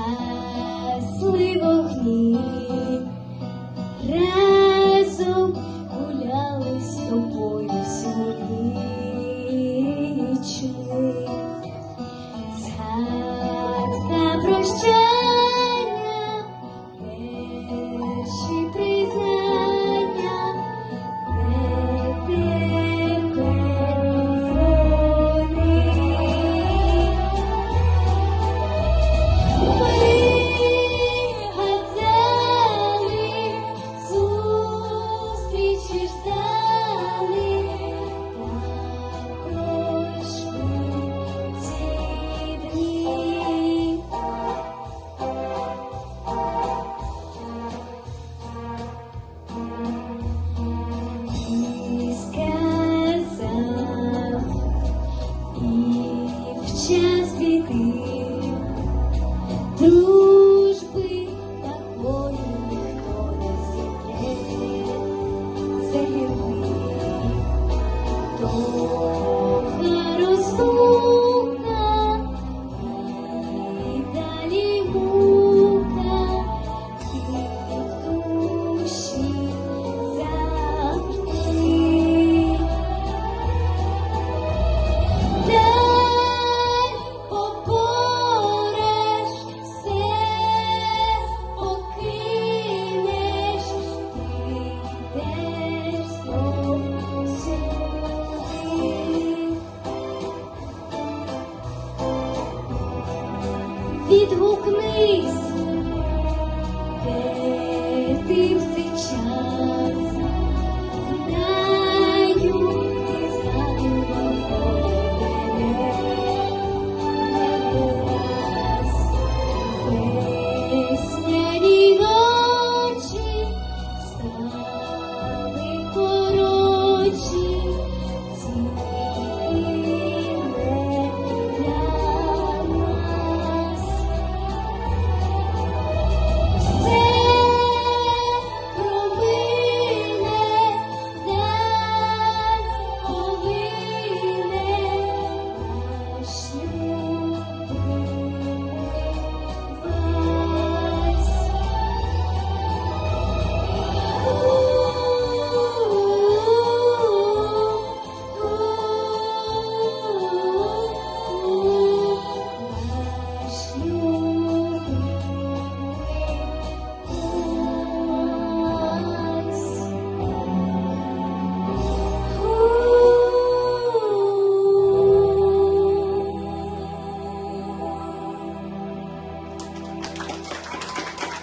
гасли вогни, разом гуляли з тобою сьогодні, ніч ми. згадка проща. stay here. Відгукнись, де ти в цей час